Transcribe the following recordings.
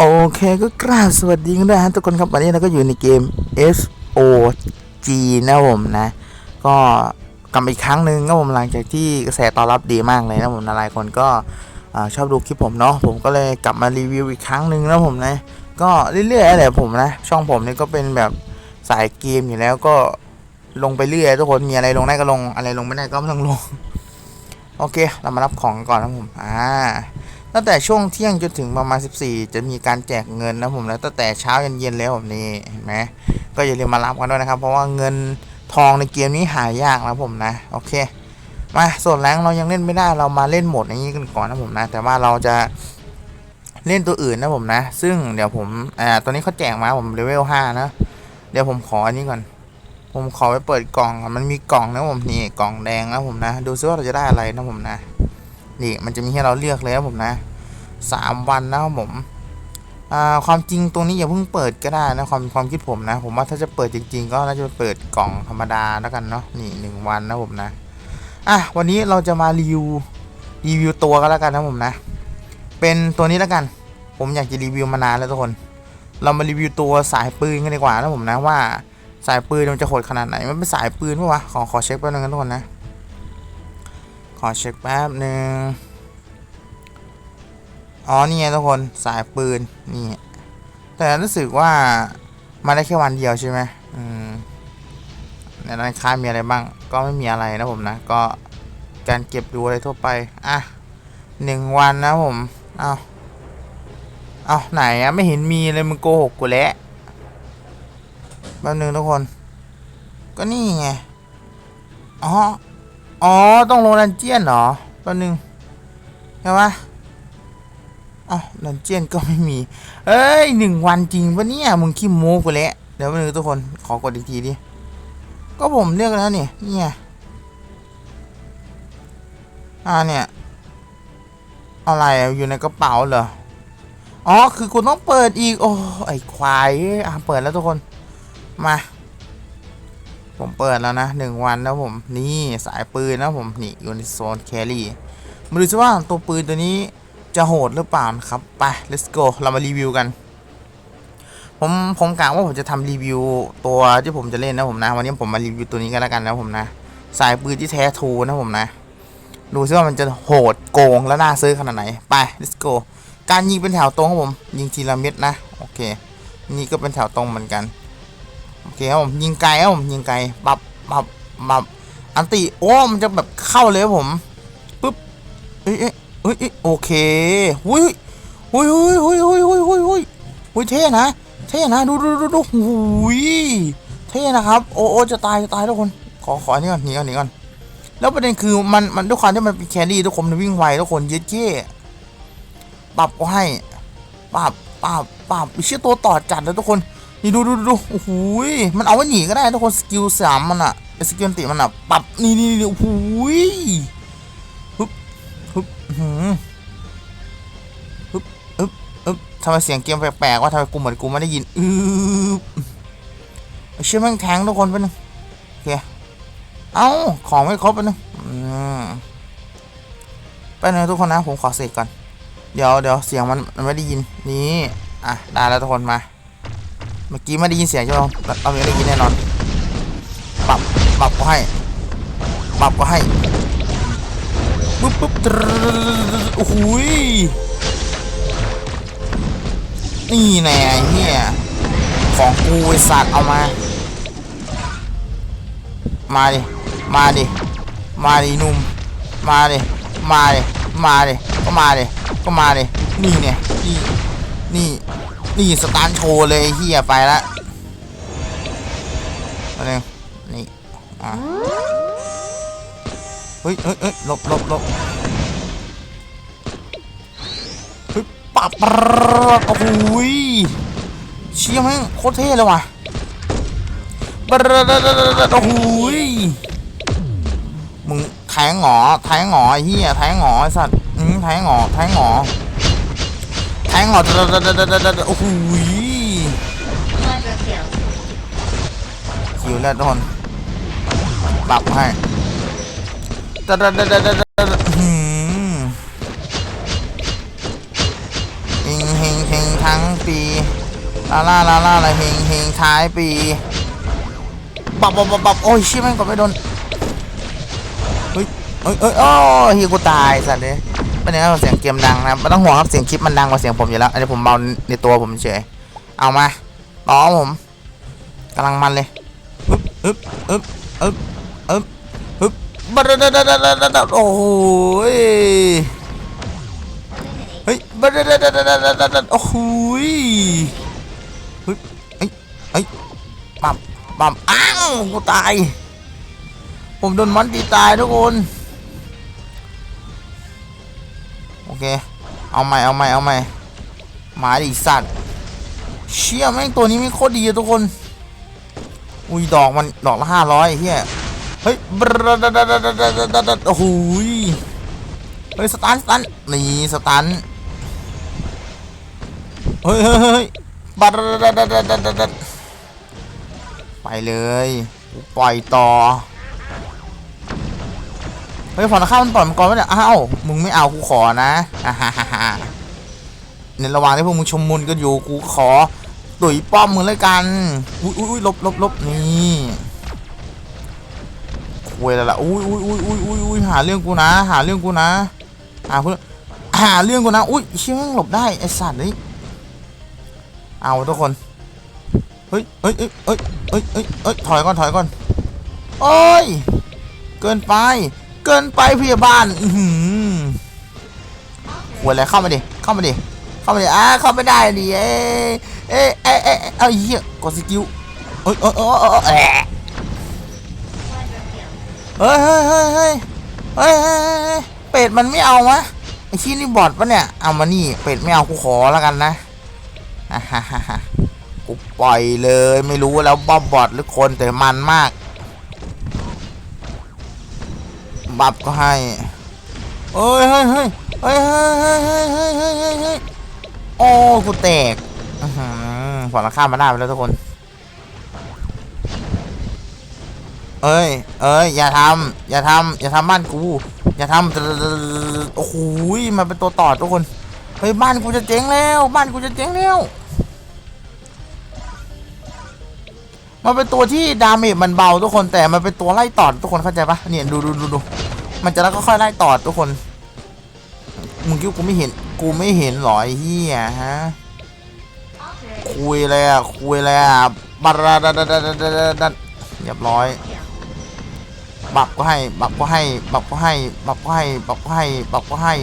โอเคก็กราบสวัสดีกันด้วยฮะทุกคนครับวันนี้เราก็อยู่ในเกม S O G นะผมนะ ก็กลับมาอีกครั้งหนึ่งก็ผมหลังจากที่กระแสตอบรับดีมากเลยนะผมนะหลายคนก็อชอบดูคลิปผมเนาะผมก็เลยกลับมารีวิวอีกครั้งหนึ่งนะผมนะ ก็เรื่อยๆแหละผมนะ ช่องผมนี่ก็เป็นแบบสายเกมอยู่แล้วก็ลงไปเรื่อยทุกคนมีอะไรลงได้ก็ลงอะไรลงไม่ได้ก็ไม่ต้องลง โอเค เรามารับของก่อนนะผมอ่า ตั้งแต่ช่วงเที่ยงจนถึงประมาณ 14 จะมีการแจกเงินนะผมแล้วตั้งแต่เช้ายันเย็นแล้วผมนี่เห็นไหมก็อย่าลืมมารับกันด้วยนะครับ เพราะว่าเงินทองในเกมนี้หายากนะผมนะโอเค มาส่วนแรงเรายังเล่นไม่ได้เรามาเล่นโหมดอย่างนี้กันก่อนนะผมนะ แต่ว่าเราจะเล่นตัวอื่นนะผมนะ ซึ่งเดี๋ยวผมอ่าตัวนี้เขาแจกมาผมเลเวล5นะเดี๋ยวผมขออันนี้ก่อน ผมขอไปเปิดกล่องมันมีกล่องนะผมนี่กล่องแดงนะผมนะ ดูซิว่าเราจะได้อะไรนะผมนะ นี่มันจะมีให้เราเลือกเลยนะผมนะสามวันนะครับผมความจริงตรงนี้อย่าเพิ่งเปิดก็ได้นะความความคิดผมนะ ผมว่าถ้าจะเปิดจริง ๆ ก็น่าจะเปิดกล่องธรรมดาแล้วกันเนาะนี่หนึ่งวันนะผมนะอะวันนี้เราจะมารีวิวรีวิวตัวกันแล้วกันนะผมนะ เป็นตัวนี้แล้วกัน ผมอยากจะรีวิวมานานแล้วทุกคน เรามารีวิวตัวสายปืนกันดีกว่านะผมนะว่าสายปืนมันจะโหดขนาดไหนมันเป็นสายปืนปะวะขอขอเช็คแป๊บนึงนะทุกคนนะ ขอเช็คแป๊บหนึ่งอ๋อ นี่ไงทุกคนสายปืน นี่ แต่รู้สึกว่ามาได้แค่วันเดียวใช่ไหมอืมในร้านค้ามีอะไรบ้าง ก็ไม่มีอะไรนะผมนะ ก็การเก็บดูอะไรทั่วไป อะหนึ่งวันนะผม เอาเอาไหนอะไม่เห็นมีเลยมึงโกหกกูแล้วแป๊บนึงทุกคน ก็นี่ไง อ๋อ อ๋อ ต้องลงดันเจียนเหรอแป๊บนึงใช่ปะอ๋อดันเจียนก็ไม่มี เอ้ยหนึ่งวันจริงปะเนี่ยมึงขี้โม้กูแล้วเดี๋ยวแป๊บนึงทุกคนขอกดอีกทีดิ ก็ผมเลือกแล้วนี่เนี่ยอ่าเนี่ย อะไรอยู่ในกระเป๋าเหรอ อ๋อ คือคุณต้องเปิดอีก โอ้ไอควายเอ้ยอะเปิดแล้วทุกคน มา ผมเปิดแล้วนะหนึ่งวันนะผมนี่สายปืนนะผมนี่อยู่ในโซนแครี่มาดูซิว่าตัวปืนตัวนี้จะโหดหรือเปล่านะครับ ไป let's go เรามารีวิวกัน ผมผมกะว่าผมจะทำรีวิวตัวที่ผมจะเล่นนะผมนะ วันนี้ผมมารีวิวตัวนี้กันแล้วกันนะผมนะ สายปืนที่แท้ทูนะผมนะ ดูซิว่ามันจะโหดโกงและน่าซื้อขนาดไหน ไป let's go การยิงเป็นแถวตรงครับผม ยิงทีละเม็ดนะ โอเค นี่ก็เป็นแถวตรงเหมือนกัน โอเคครับผมยิงไกลครับผมยิงไกลปับปับปับอันติโอ้มันจะแบบเข้าเลยครับผมปุ๊บเอ้ยเอ้ยเอ้ยเอ้ยโอเคหุยหุยหุยหุยหุยหุยหุยหุยหุยเท่นะเท่นะดูดูดูดูหุยเท่นะครับโอ้โอ้จะตายจะตายทุกคนขอขอนนี้ก่อนหนีก่อนหนีก่อนแล้วประเด็นคือมันมันด้วยความที่มันเป็นแครี่ทุกคนมันวิ่งไวทุกคนเย็ดเย่ปรับก็ให้ปรับปรับปรับเชื่อตัวต่อจัดเลยทุกคน นี่ดูดูดูโอ้โหยมันเอาไว้หนีก็ได้ทุกคนสกิลสามมันอะสกิลติมันอะปรับนี่นี่นี่โอ้โหยฮึบฮึบหืมฮึบฮึบฮึบทำไมเสียงเกมแปลกๆว่าทำไมกูเหมือนกูไม่ได้ยินอืบเชื่อแม่งแทงทุกคนไปบนึงโอเคเอ้าของไม่ครบไปบนึงไปบนึงทุกคนนะผมขอเสกก่อน เดี๋ยวเดี๋ยวเสียงมันมันไม่ได้ยินนี่อะได้แล้วทุกคนมา เมื่อกี้ไม่ได้ยินเสียงใช่ไหมเราไม่ได้ยินแน่นอน ปรับ ปรับก็ให้ ปรับก็ให้ ปุ๊บปุ๊บตร์โอ้โหยนี่แน่ไอ้เหี้ยของกูไอสัตว์เอามา มาดิ มาดิ มาดินุ่ม มาดิ มาดิ มาดิ ก็มาดิ ก็มาดิ นี่เนี่ยนี่ นี่ นี่สตาร์โชว์เลยเฮียไปละมาเลยนี่อะเฮ้ยเฮ้ยเฮ้ยหลบหลบหลบเฮ้ยปับปรดโอ้โหยเชี่ยแม่งโคตรเท่เลยว่ะปรดโอ้โหยมึงแทงหงอแทงหงอเฮียแทงหงอไอ้สัตว์อืมแทงหงอแทงหงอ แทงเหรอโอ้โหคิวแล้วทุกคนปรับให้หืมเฮงเฮงเฮงทั้งปีลาล่าลาล่าอะไรเฮงเฮงท้ายปีบับบับบับบับโอ้ยชี่แม่งกดไม่โดนเฮ้ยเฮ้ยเฮ้ยโอ้ยเฮียกูตายสัตว์เลย ไม่ได้เสียงเกมดังนะไม่ต้องห่วงครับเสียงคลิปมันดังกว่าเสียงผมอยู่แล้วอันนี้ผมเบาในตัวผมเฉยเอามาต่อผมกำลังมันเลยอึ๊บอึ๊บอึ๊บอึ๊บอึ๊บอึ๊บบัดดดดดโอ้ยเฮ้ยบัดดดดดดโอ้โหเฮ้ยเฮ้ยเฮ้ยปั๊มปั๊มอ้าวกูตายผมโดนมอนตีตายทุกคน โอเค เอาใหม่ เอาใหม่ เอาใหม่ มาดิสัตว์ เชี่ยแม่งตัวนี้ไม่โคตรดีทุกคน อุ้ยดอกมันดอกละห้าร้อยเฮียเฮ้ยบรดดดดดโอ้โหเฮ้ยสตันสตันนี่สตันเฮ้ยเฮ้ยเฮ้ยบรดดดดดไปเลย ปล่อยต่อ ฮ้ยฝั่งข้ามมันปล่อยมันก่อนวะเนี่ยอ้าวมึงไม่เอากูขอนะอ่าฮ่าฮ่าในระหว่างที่พวกมึงชมมุนกันอยู่กูขอตุ๋ยป้อมมึงเลยกันอุ้ยอุ้ยลบลบลบนี่คุยแล้วล่ะอุ้ยอุ้ยอุ้ยอุ้ยอุ้ยอุ้ยหาเรื่องกูนะ หาเรื่องกูนะหาเพื่อนหาเรื่องกูนะอุ้ยเชี่ยงหลบได้ไอ้สัตว์นี่เอาทุกคนเฮ้ยเฮ้ยเฮ้ยเฮ้ยเฮ้ยเฮ้ยเฮ้ยถอยก่อนถอยก่อนโอ้ยเกินไป เกินไปพยาบาลอือหือหัวอะไรเข้ามาดิ เข้ามาดิ เข้ามาดิ อ่า เข้าไม่ได้ดิ เอ้เอ้เอ้เอ้ยเอาเหี้ยกดสกิลเฮ้ยเอ้ยเอ้ยเอ้ยเอ้ยเฮ้ยเฮ้ยเฮ้ยเฮ้ยเฮ้ยเป็ดมันไม่เอามะไอ้ชี้นี่บอดปะเนี่ย เอามานี่ เป็ดไม่เอากูขอแล้วกันนะฮ่าฮ่าฮ่ากูปล่อยเลยไม่รู้แล้วบอบบอดหรือคนแต่มันมาก บับก็ให้เอ้ยเฮ้ยเฮ้ยเฮ้ยเฮ้ยเฮ้ยเฮ้ยเฮ้ยเฮ้ยเฮ้ยเฮ้ยโอ้กูแตกอื้อหือผ่อนราคามาได้าไปแล้วทุกคน เอ้ย เอ้ย อย่าทำอย่าทำอย่าทำบ้านกู อย่าทำโอ้โหมันเป็นตัวต่อทุกคน เฮ้ย บ้านกูจะเจ๊งแล้ว บ้านกูจะเจ๊งแล้ว มันเป็นตัวที่ดาเมจมันเบาทุกคนแต่มันเป็นตัวไล่ตอดทุกคนเข้าใจปะเนี่ยดูดูดูดูมันจะแล้วก็ค่อยไล่ตอดทุกคนมึงคิดว่ากูไม่เห็นกูไม่เห็นหรอไอ้เหี้ยฮะคุยเลยอะคุยเลยอะบารดาดาดาดาดาดาเรียบร้อย บับก็ให้ บับก็ให้ บับก็ให้ บับก็ให้ บับก็ให้ บับก็ให้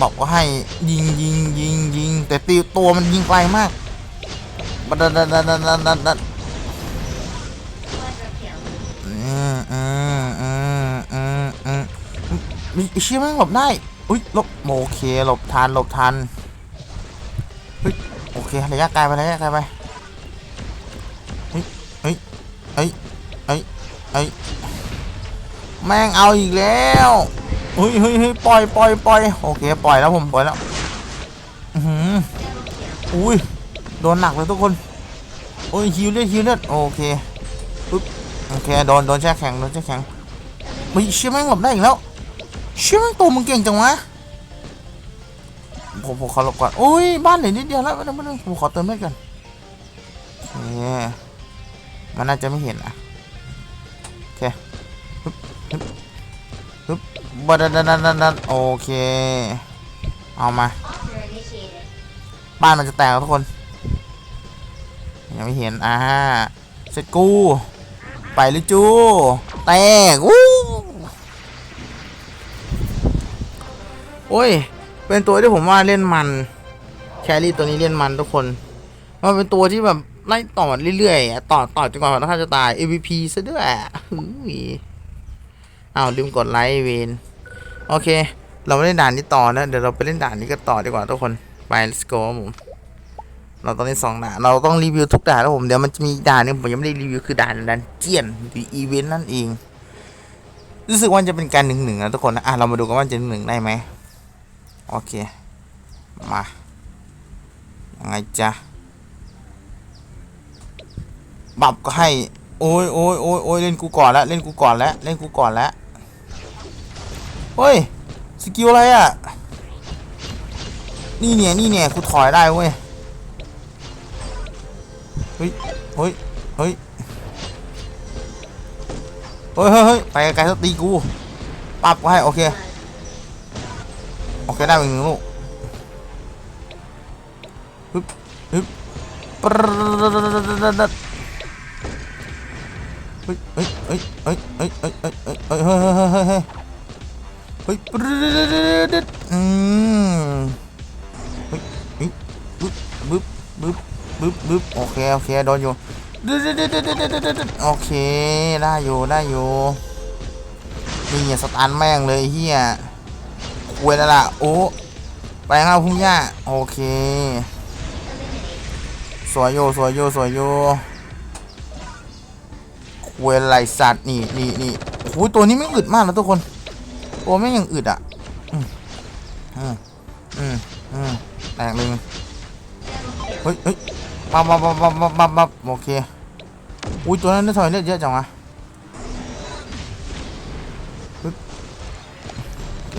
บับก็ให้ ยิงยิงยิงยิงแต่ตีตัวมันยิงไกลมาก บัดดาดาดาดาดาดาดาอืมอืมอืมอืมอืมมีไอ้เชี่ยแม่งหลบได้ อุ้ยหลบโอเคหลบทันหลบทันเฮ้ยโอเคระยะไกลไประยะไกลไปเฮ้ยเฮ้ยเฮ้ยเฮ้ยเฮ้ยแม่งเอาอีกแล้วเฮ้ยเฮ้ยเฮ้ยปล่อยปล่อยปล่อยโอเคปล่อยแล้วผมปล่อยแล้วอือหืออุ้ย โดนหนักเลยทุกคน โอ้ยฮิวเลือดฮิวเลือดโอเคปึ๊บโอเคโดนโดนแช่แข็งโดนแช่แข็งเฮ้ยเชี่ยแม่งหลบได้อีกแล้ว เชี่ยแม่งตัวมึงเก่งจังวะผมผมขอหลบก่อนโอ้ยบ้านเหลือนิดเดียวแล้วไม่ต้องไม่ต้องผมขอเติมเลือดก่อนโอเคมันน่าจะไม่เห็นนะโอเคปึ๊บปึ๊บบบัดดันดันดันดันโอเค เอามา บ้านมันจะแตกแล้วทุกคน ยังไม่เห็น อ่าเสร็จกู ไปเลยจู แตกวู้โอ้ย เป็นตัวที่ผมว่าเล่นมัน แครี่ตัวนี้เล่นมันทุกคน มันเป็นตัวที่แบบไล่ต่อเรื่อยๆอะต่อต่อจนกว่าถ้าจะตาย MVP ซะด้วยอ้าวลืมกดไลค์เวนโอเค เราไม่เล่นด่านนี้ต่อนะ เดี๋ยวเราไปเล่นด่านนี้กันต่อดีกว่าทุกคน ไป let's go ผม เราต้องเล่นสองด่านเราต้องรีวิวทุกด่านแล้วผมเดี๋ยวมันจะมีด่านหนึงผมยังไม่ได้รีวิวคือด่านดันเจียนหรืออีเวนต์นั่นเองรู้สึกว่าจะเป็นการหนึ่งหนึ่งนะทุกคนนะอะเรามาดูกันว่าจะหนึ่งหนึ่งได้ไหมโอเคมายังไงจ๊ะบับก็ให้ โอ้ยโอ้ยโอ้ยโอ้ยเล่นกูก่อนแล้วเล่นกูก่อนแล้วเล่นกูก่อนแล้วเฮ้ยสกิลอะไรอะนี่เนี่ยนี่เนี่ยกูถอยได้เว้ย ฮ้ยเฮ้ยเฮ้ยเฮ้ยเฮ้ยเฮ้ยไปไกลๆสักตีกูปับก็ให้โอเคโอเคได้ไปหนึ่งลูกฮึบฮึบปรดดเฮ้ยเฮ้ยเฮ้ยเฮ้ยเฮ้ยเฮ้ยเฮ้ยเฮ้ยเฮ้ยเฮ้ยเฮ้ยเฮ้ยเฮ้ยเฮ้ยเฮ้ยปรดดอืมเฮ้ยเฮ้ยบึ๊บบึ๊บบึ๊บ บึ๊บบึ๊บโอเคโอเคโดนอยู่ดึดดึดดึดดึดดึดดึดโอเคได้อยู่ได้อยู่นี่สตันแม่งเลยเฮียควยแล้วล่ะโอ้ไปข้าวพุ่งหญ้าโอเค สวยโยสวยโยสวยโยควยไหลสัตว์นี่นี่นี่โอ้ยตัวนี้ไม่อึดมากนะทุกคนตัวไม่ยังอึดอะอืมอืมอืมอืมแตกเลยเฮ้ยเฮ้ย มามามามามามามาโอเค อุ้ยตัวนั้นได้ถอยเลือดเยอะจังวะปึ๊บโอเค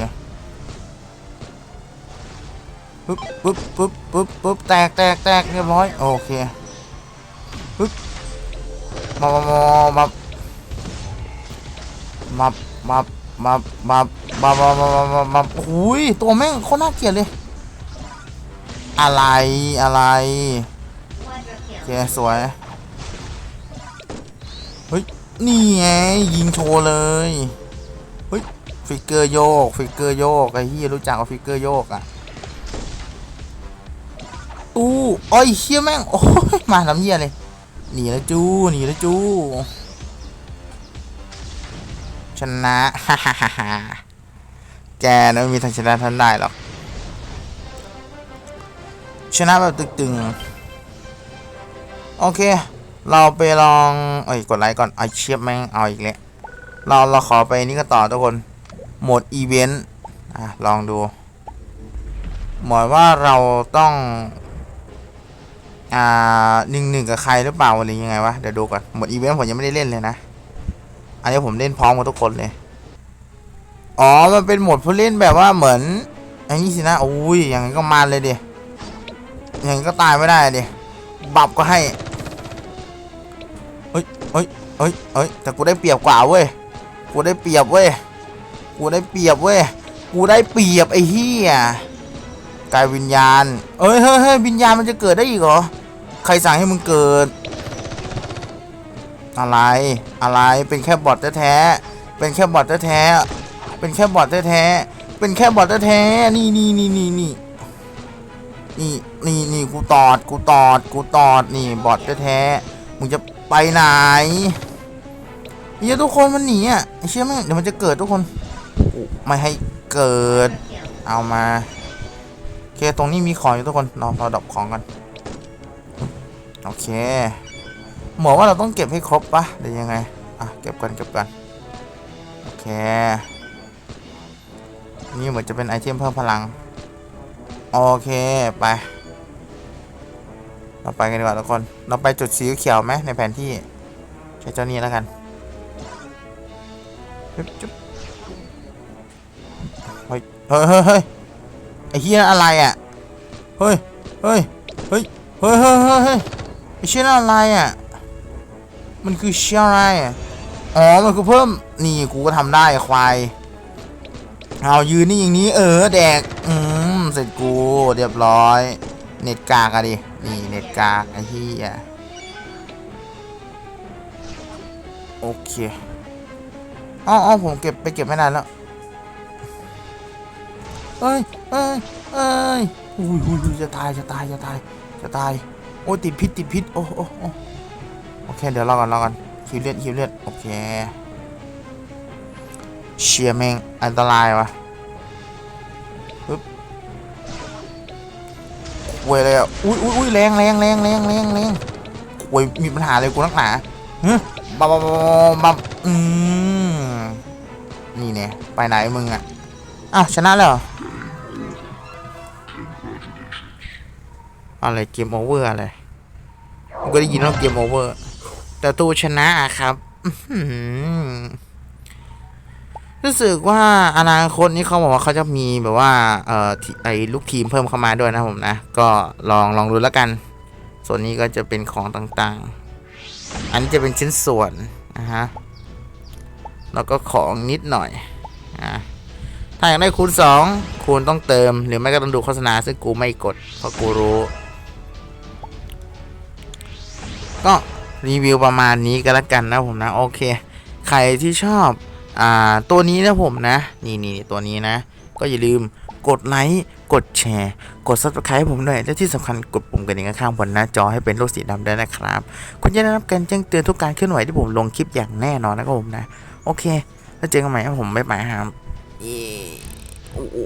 ปึ๊บปึ๊บปึ๊บปึ๊บปึ๊บแตกแตกแตกเรียบร้อย โอเคปึ๊บมามามามามามามามามามามามามามาโอ้ยตัวแม่งโคตรน่าเกลียดเลย อะไรอะไร เคสวย เฮ้ย นี่ไง ยิงโชว์เลย เฮ้ย ฟิกเกอร์โยก ฟิกเกอร์โยก ไอ้เฮียรู้จักว่าฟิกเกอร์โยกอะตู้อ้ยเฮียแม่ง โอ้ย มาทำเฮียเลย หนีแล้วจู้ หนีแล้วจู้ ชนะฮ่าฮ่าฮ่าแกนะไม่มีทางชนะท่านได้หรอกชนะแบบตึงๆ โอเค เราไปลอง เอ้ย กดไลค์ก่อนไอเชียบแม่ง เอาอีกแล้ว เราเราขอไปนี่ก็ต่อทุกคน โหมดอีเวนต์ อะ ลองดู หมายว่าเราต้อง อ่าหนึ่งหนึ่งกับใครหรือเปล่าหรือยังไงวะ เดี๋ยวดูก่อน โหมดอีเวนต์ผมยังไม่ได้เล่นเลยนะ อันนี้ผมเล่นพร้อมกับทุกคนเลย อ๋อ มันเป็นโหมดผู้เล่นแบบว่าเหมือนไอ้นี่สินะอุ้ยอย่างนั้นก็มาเลยดิอย่างนั้ก็ตายไม่ได้ดิบับก็ให้ เฮ้ยเฮ้ยเฮ้ยเฮ้ยแต่กูได้เปรียบกว่าเว้ย กูได้เปรียบเว้ย กูได้เปรียบเว้ย กูได้เปรียบไอ้เหี้ยกายวิญญาณ เอ้ยเฮ้ยเฮ้ยวิญญาณมันจะเกิดได้อีกเหรอ ใครสั่งให้มึงเกิด อะไร อะไร เป็นแค่บอทแท้ๆเป็นแค่บอทแท้ๆเป็นแค่บอทแท้ๆเป็นแค่บอทแท้ๆนี่นี่นี่นี่นี่นี่นี่นี่กูตอด กูตอด กูตอด นี่บอทแท้ๆมึงจะ ไปไหนเฮียทุกคนมันหนีอะไอเชื่อไหมงเดี๋ยวมันจะเกิดทุกคนไม่ให้เกิด เอามาโอเคตรงนี้มีของอยู่ทุกคนเราเราดรอปของกันโอเคหมอว่าเราต้องเก็บให้ครบปะหรือยังไงอะเก็บกันเก็บกันโอเคนี่เหมือนจะเป็นไอเทมเพิ่มพลังโอเคไป เราไปกันดีกว่าทุกคน เราไปจุดสีเขียวไหมในแผนที่ ใช้เจ้านี้แล้วกันจุ๊บเฮ้ยเฮ้ยเฮ้ยไอ้เฮียอะไรอะเฮ้ยเฮ้ย เฮ้ย เฮ้ย เฮ้ยเฮ้ยเฮ้ยไอ้เชี่ยอะไรอะ มันคือเชี่ยอะไรอะ อ๋อ มันคือเพิ่ม นี่กูก็ทำได้ควาย เอายืนนี่อย่างนี้ เออ แดก อืม เสร็จกู เรียบร้อย เน็ตกากอะดินี่เน็ตกากไอ้เหี้ยโอเคอ๋อผมเก็บไปเก็บไม่นานแล้วเอ้ยเอ้ยเอ้ยอุ้ยอุ้ยจะตายจะตายจะตายจะตายโอ้ติดพิษติดพิษโอ้โอ้โอ้โอเคเดี๋ยวรอก่อนรอก่อนคิวเลือดคิวเลือดโอเคเชียแม่งอันตรายวะปึ๊ เวยเลยอะอุ้ยอุ้ยอุ้ยแรงแรงแรงแรงแรงแรงโวยมีปัญหาเลยกูนักหนาฮ้ยบับบับบับบับอืมนี่เนี่ยไปไหนมึงอะอ้าวชนะแล้วเอะไรเกมโอเวอร์อะไรก็ได้ยินว่าเกมโอเวอร์แต่ตู้ชนะครับ อื รู้สึกว่าอนาคตนี้เขาบอกว่าเขาจะมีแบบว่าเอ่อไอ้ลูกทีมเพิ่มเข้ามาด้วยนะผมนะ ก็ลองลองดูแล้วกัน ส่วนนี้ก็จะเป็นของต่างๆ อันนี้จะเป็นชิ้นส่วนนะฮะแล้วก็ของนิดหน่อยอะถ้าอยากได้คูณ 2 คูณต้องเติม หรือไม่ก็ต้องดูโฆษณาซึ่งกูไม่กด เพราะกูรู้ ก็รีวิวประมาณนี้ก็แล้วกันนะผมนะ โอเค ใครที่ชอบ อ่าตัวนี้นะผมนะ นี่นี่ตัวนี้นะ ก็อย่าลืมกดไลค์กดแชร์ กด subscribe ให้ผมด้วยและที่สำคัญกดปุ่มกระดิ่งข้างบนหน้าจอให้เป็นลูกสีดำด้วยนะครับ คุณจะได้รับการแจ้งเตือนทุกการเคลื่อนไหวที่ผมลงคลิปอย่างแน่นอนนะครับผมนะ โอเค แล้วเจอกันใหม่ครับผมบ๊ายบายครับเย้โอ้โห